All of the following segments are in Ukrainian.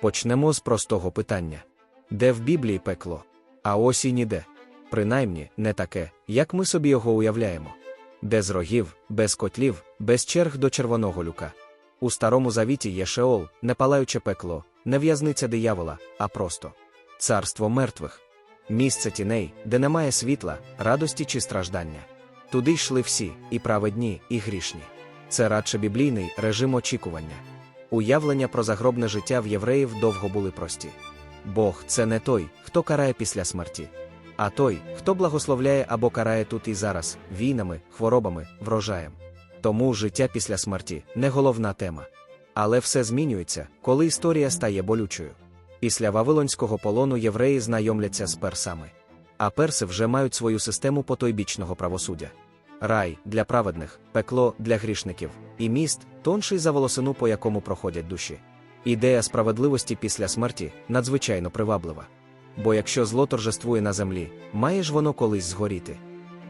Почнемо з простого питання: де в Біблії пекло? А ось і ніде. Принаймні, не таке, як ми собі його уявляємо. Без рогів, без котлів, без черг до червоного люка. У старому завіті є Шеол, не палаюче пекло, не в'язниця диявола, а просто царство мертвих. Місце тіней, де немає світла, радості чи страждання. Туди йшли всі, і праведні, і грішні. Це радше біблійний режим очікування. Уявлення про загробне життя в євреїв довго були прості. Бог це не той, хто карає після смерті, а той, хто благословляє або карає тут і зараз, війнами, хворобами, врожаєм. Тому життя після смерті не головна тема. Але все змінюється, коли історія стає болючою. Після Вавилонського полону євреї знайомляться з персами. А перси вже мають свою систему потойбічного правосуддя. Рай для праведних, пекло для грішників, і міст тонший за волосину, по якому проходять душі. Ідея справедливості після смерті надзвичайно приваблива. Бо якщо зло торжествує на землі, має ж воно колись згоріти.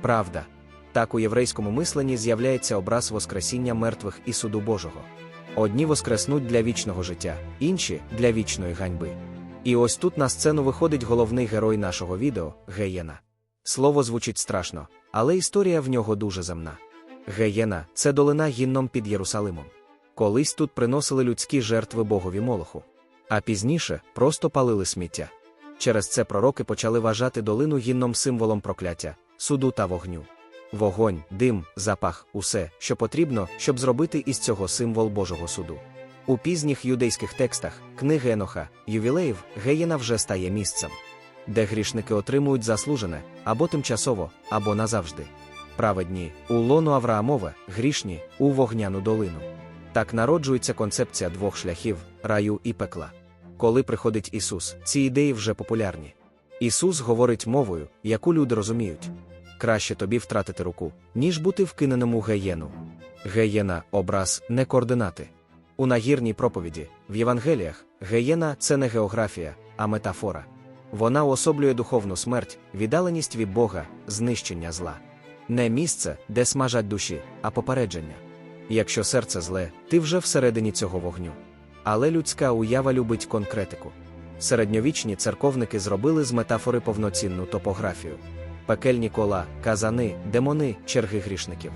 Правда. Так у єврейському мисленні з'являється образ Воскресіння мертвих і суду Божого. Одні воскреснуть для вічного життя, інші для вічної ганьби. І ось тут на сцену виходить головний герой нашого відео Геєна. Слово звучить страшно, але історія в нього дуже земна. Геєна це долина гінном під Єрусалимом. Колись тут приносили людські жертви богові Молоху, а пізніше просто палили сміття. Через це пророки почали вважати долину гінном символом прокляття, суду та вогню. Вогонь, дим, запах усе, що потрібно, щоб зробити із цього символ Божого суду. У пізніх юдейських текстах, книги Еноха, ювілеїв, Геєна вже стає місцем, де грішники отримують заслужене або тимчасово, або назавжди. Праведні у лону Авраамове, грішні у вогняну долину. Так народжується концепція двох шляхів раю і пекла. Коли приходить Ісус, ці ідеї вже популярні. Ісус говорить мовою, яку люди розуміють. Краще тобі втратити руку, ніж бути вкиненому геєну. Геєна образ, не координати. У нагірній проповіді, в Євангеліях, геєна це не географія, а метафора. Вона уособлює духовну смерть, віддаленість від Бога, знищення зла. Не місце, де смажать душі, а попередження. Якщо серце зле, ти вже всередині цього вогню. Але людська уява любить конкретику. Середньовічні церковники зробили з метафори повноцінну топографію. Пекельні кола, казани, демони, черги грішників.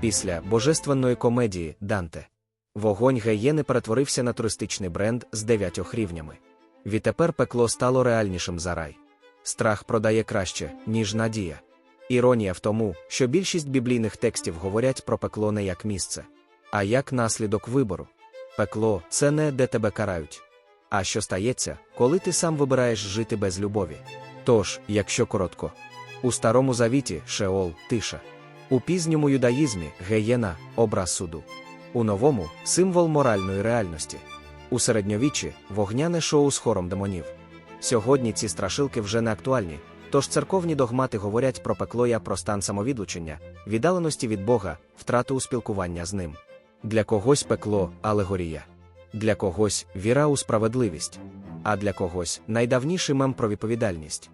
Після божественної комедії Данте. Вогонь геєни перетворився на туристичний бренд з дев'ятьох рівнями. Відтепер пекло стало реальнішим за рай. Страх продає краще, ніж надія. Іронія в тому, що більшість біблійних текстів говорять про пекло не як місце, а як наслідок вибору. Пекло це не де тебе карають. А що стається, коли ти сам вибираєш жити без любові. Тож, якщо коротко, у старому завіті Шеол тиша, у пізньому юдаїзмі геєна образ суду, у новому символ моральної реальності, у середньовіччі вогняне шоу з хором демонів. Сьогодні ці страшилки вже не актуальні, тож церковні догмати говорять про пекло я про стан самовідлучення, віддаленості від Бога, втрату у спілкування з ним. Для когось пекло алегорія, для когось віра у справедливість, а для когось найдавніший мем про відповідальність.